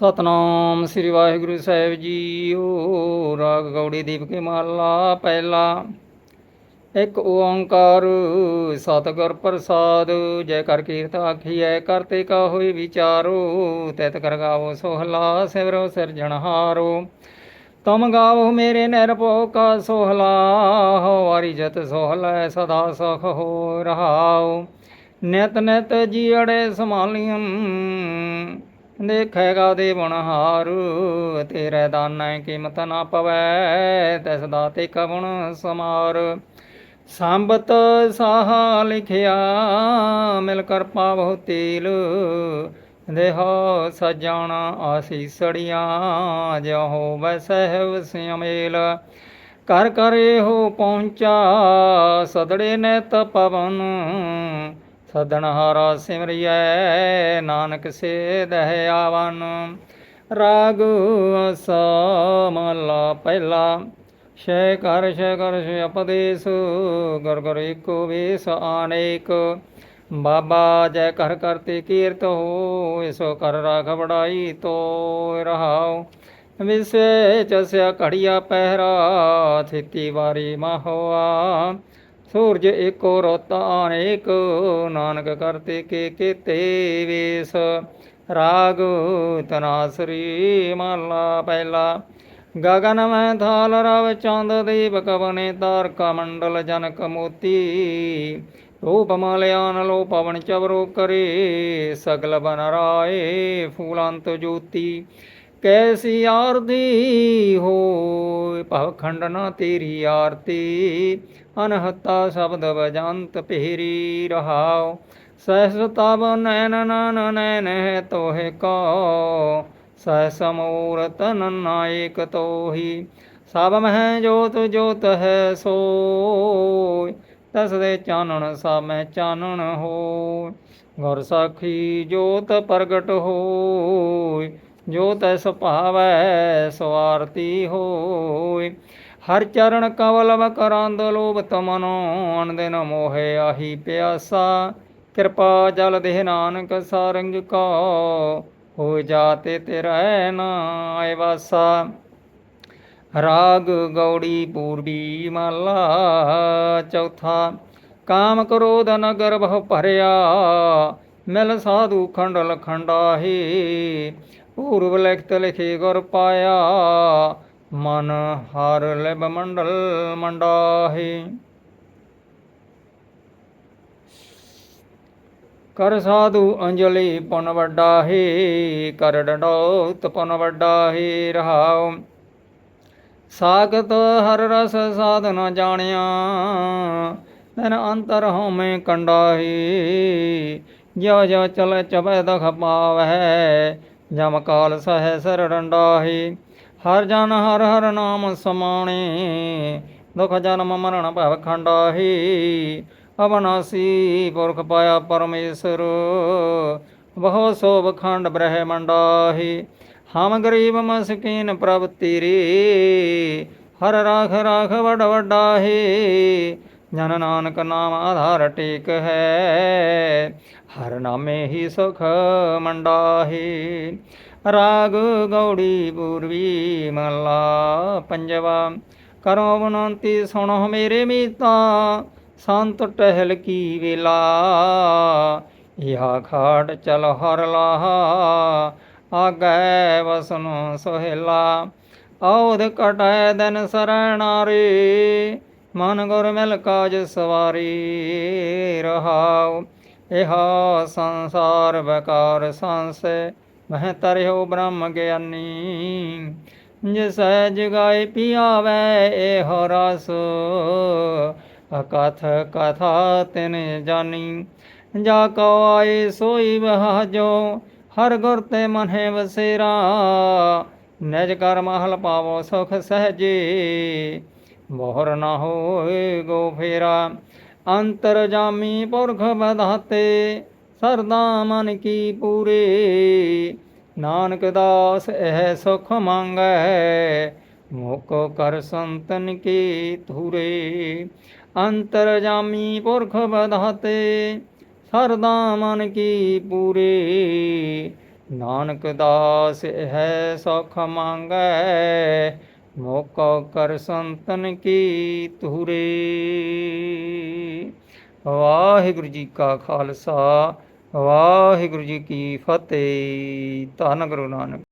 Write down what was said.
ਸਤਨਾਮ ਸ੍ਰੀ ਵਾਹਿਗੁਰੂ ਸਾਹਿਬ ਜੀ, ਓ ਰਾਗ ਗੌੜੀ ਦੀਪ ਕੇ ਮਹਲਾ ਪਹਿਲਾ। ਇਕ ਓੰਕਾਰ ਸਤਿਗੁਰ ਪ੍ਰਸਾਦ, ਜੈ ਕਰ ਕੀਰਤ ਆਖੀਐ ਕਰਤੇ ਕਾ ਹੋਈ ਵਿਚਾਰੋ, ਤਿਤ ਕਰ ਗਾਵੋ ਸੋਹਲਾ, ਸਿਵਰੋ ਸਿਰਜਣਹਾਰੋ ਤਮ ਗਾਵੋ ਮੇਰੇ ਨਿਰਭਉ ਕਾ ਸੋਹਲਾ ਵਾਰੀ ਜਤ ਸੋਹਲਾ ਸਦਾ ਸੁਖ ਹੋ ਰਹਾਉ ਨਿਤ ਨਿਤ ਜੀੜੇ ਸਮਾਲੀਆਂ ਦੇਖੇਗਾ ਦੇ ਬੁਣਹਾਰ ਤੇਰੇ ਦਾਨੈ ਕੀਮਤ ਨਾ ਪਵੈ, ਤਿਸ ਦਾ ਤੇ ਕਵਣ ਸਮਾਰ। ਸੰਬਤ ਸਾਹਾ ਲਿਖਿਆ, ਮਿਲ ਕਰ ਪਾਵਹੁ ਤੀਲ। ਦੇਹੋ ਸਜਣ ਆਸੀਸੜੀਆਂ ਜਿਉ ਹੋਵੈ ਸਹਿਬ ਸਿਮੇਲ ਕਰ ਕਰੇ ਹੋ ਪਹੁੰਚਾ, ਸਦੜੇ ਨੇ ਪਵਨ। ਸਦਨਹਾਰਾ ਸਿਮਰਿਐ, ਨਾਨਕ ਸੇ ਦਹਿ ਆਵਨ। ਰਾਗ ਅਸਮਲਾ ਪਹਿਲਾ। ਸ਼ੈ ਕਰ ਸ਼ੈ ਕਰ ਸ਼ੈ ਉਪਦੇਸ ਗੁਰ ਗੁਰ ਏਕੋ ਵੇਸ ਆਨੇਕ। ਬਾਬਾ ਜੈ ਕਰ ਕਰਤੇ ਕੀਰਤ ਹੋ ਇਸੋ ਕਰ ਰਾਖ ਬੜਾਈ ਤੋ ਰਹਾਉ। ਵਿਸੇ ਚਸਿਆ ਘੜੀਆ ਪਹਿਰਾ, ਥਿਤੀ ਵਾਰੀ ਮਹੋਆ ਸੂਰਜ ਏਕੋ ਰੋਤ ਅਨੇਕ ਨਾਨਕ ਕਰਤੇ ਕੇ ਕੀਤੇ ਵੇਸ। ਰਾਗ ਤਨਾਸਰੀ ਮਾਲਾ ਪਹਿਲਾ। ਗਗਨ ਮੈਂ ਥਾਲ ਰਵ ਚੰਦ ਦੀਪ ਕਵਨੇ ਤਾਰਕਾ ਮੰਡਲ ਜਨਕ ਮੋਤੀ। ਰੂਪ ਮਲਿਆਨ ਲੋ ਪਵਨ ਚਵਰੋ ਕਰੇ, ਸਗਲ ਬਨ ਰਾਏ ਫੂਲੰਤ ਜੋਤੀ। ਕੈਸੀ ਆਰਤੀ ਹੋਇ ਭਵ ਖੰਡਨਾ ਤੇਰੀ ਆਰਤੀ, ਅਨਹਤਾ ਸ਼ਬਦ ਵਜੰਤ ਪਹਿਰੀ ਰਹਾਉ। ਸਹਿਸ ਤਬ ਨੈਨ ਨਨ ਨੈਨ ਹੈ ਤੋਹਿ ਕੋ ਸਹਿਸ ਮੂਰਤ ਨਾਇਕ ਤੋਹੀ, ਸਭ ਮਹਿ ਜੋਤ ਜੋਤ ਹੈ ਸੋਇ ਤਸ ਦੇ ਚਾਨਣ ਸਭ ਮੈਂ ਚਾਨਣ ਹੋ ਗੁਰ ਸਾਖੀ ਜੋਤ ਪ੍ਰਗਟ ਹੋਇ ਜੋ ਤੈ ਸੁਭਾਵੈ, ਸਵਾਰਤੀ ਹੋਇ। ਹਰ ਚਰਨ ਕਵਲ ਮਕਰੰਦ ਲੋਭ ਤਮਨੋ ਅਨਦਿਨ ਮੋਹਿ ਆਹੀ ਪਿਆਸਾ। ਕਿਰਪਾ ਜਲ ਦੇਹ ਨਾਨਕ ਸਾਰੰਗ ਕਾ ਹੋ ਜਾਤੇ ਤੇਰਾ ਨਾਇ ਵਾਸਾ। ਰਾਗ ਗੌੜੀ ਪੂਰਬੀ ਮਹਲਾ ਚੌਥਾ। ਕਾਮ ਕਰੋਧ ਨਗਰ ਬਹੁ ਭਰਿਆ, ਮਿਲ ਸਾਧੂ ਖੰਡਲ ਖੰਡਾਹੀ। ਪੂਰਬ ਲਿਖਤ ਲਿਖੇ ਗੁਰ ਪਾਇਆ, ਮਨ ਹਰ ਲਿਬ ਮੰਡਲ ਮੰਡਾਹੀ। ਕਰ ਸਾਧੂ ਅੰਜਲੀ ਪੁਨ ਵੱਡਾ ਹੀ ਕਰ ਡੰਡੋਤ ਪੁਨ ਵੱਡਾ ਹੀ ਰਹਾਉ। ਸਾਗਤ ਹਰ ਰਸ ਸਾਧਨ ਜਾਣਿਆ ਤਨ ਅੰਤਰ ਹਉਮੈ ਕੰਡਾਹੀ। ਜਿਉ ਜਿਉ ਚਲ ਚਬੈ ਦਖ ਪਾਵੈ ਜਮ ਕਾਲ ਸਹਿ ਸਰ ਡੰਡਾਹੀ ਹਰ ਜਨ ਹਰ ਹਰ ਨਾਮ ਸਮਾਣੇ, ਦੁਖ ਜਨਮ ਮਰਨ ਭਵ ਖੰਡਾਹੀ ਅਵਨਾਸੀ ਪੁਰਖ ਪਾਇਆ ਪਰਮੇਸ਼ਰ, ਬਹੁ ਸੋਭ ਖੰਡ ਬ੍ਰਹਮੰਡਾਹੀ ਹਮ ਗਰੀਬ ਮਸਕੀਨ ਪ੍ਰਭ ਤੇਰੇ, ਹਰ ਰਾਖ ਰਾਖ ਵਡ ਵਡਾਹੀ ਜਨ ਨਾਨਕ ਨਾਮ ਆਧਾਰ ਟੇਕ ਹੈ। ਹਰ ਨਾਮੇ ਹੀ ਸੁਖ ਮੰਡਾਹੀ। ਰਾਗ ਗੌੜੀ ਪੂਰਵੀ ਮਹਲਾ ਪੰਜਵਾ। ਕਰੋ ਬਨੰਤੀ ਸੁਣੋ ਮੇਰੇ ਮੀਤਾ, ਸੰਤ ਟਹਿਲ ਕੀ ਵੇਲਾ। ਇਹਾ ਖਾਟ ਚਲ ਹਰ ਲਾਹਾ, ਆਗੈ ਵਸਨੋ ਸੋਹਿਲਾ। ਔਦ ਕਟੈ ਦਿਨ ਸਰਣਾਰੇ ਮਨ ਗੁਰ ਮਿਲ ਕਾਜ ਸਵਾਰੀ ਰਹਾਉ, ਇਹਾ ਸੰਸਾਰ ਬਕਾਰ ਸੰਸੈ, ਮਹਿ ਤਰਿਓ ਬ੍ਰਹਮ ਗਿਆਨੀ। ਜਿਸ ਜਗਾਏ ਪਿਆਵੈ, ਇਹੋ ਰਸ ਅਕਥ ਕਥਾ ਤਿਨ ਜਾਨੀ। ਜਾ ਕੋ ਆਏ ਸੋਈ ਬਹਾਜੋ ਹਰ ਗੁਰ ਤੇ ਮਨਹਿ ਵਸੇਰਾ। ਨਿਜ ਕਰ ਮਹਲ ਪਾਵੋ ਸੁਖ ਸਹਜੇ ਮੋਹਰ ਨਾ ਹੋਏ ਗੋ ਫੇਰਾ, ਅੰਤਰ ਜਾਮੀ ਪੁਰਖ ਬਧਾਤੇ ਸਰਦਾ ਮਨ ਕੀ ਪੂਰੇ। ਨਾਨਕ ਦਾਸ ਇਹ ਸੁਖ ਮੰਗੈ, ਮੋਕੋ ਕਰ ਸੰਤਨ ਕੀ ਧੂਰੇ। ਅੰਤਰ ਜਾਮੀ ਪੁਰਖ ਬਧਾਤੇ ਸਰਦਾ ਮਨ ਕੀ ਪੂਰੇ। ਨਾਨਕ ਦਾਸ ਹੈ ਸੁਖ ਮੰਗੈ ਮੋਕੋ ਕਰ ਸੰਤਨ ਕੀ ਤੁਰੇ ਵਾਹਿਗੁਰੂ ਜੀ ਕਾ ਖਾਲਸਾ, ਵਾਹਿਗੁਰੂ ਜੀ ਕੀ ਫਤਿਹ। ਧੰਨ ਗੁਰੂ ਨਾਨਕ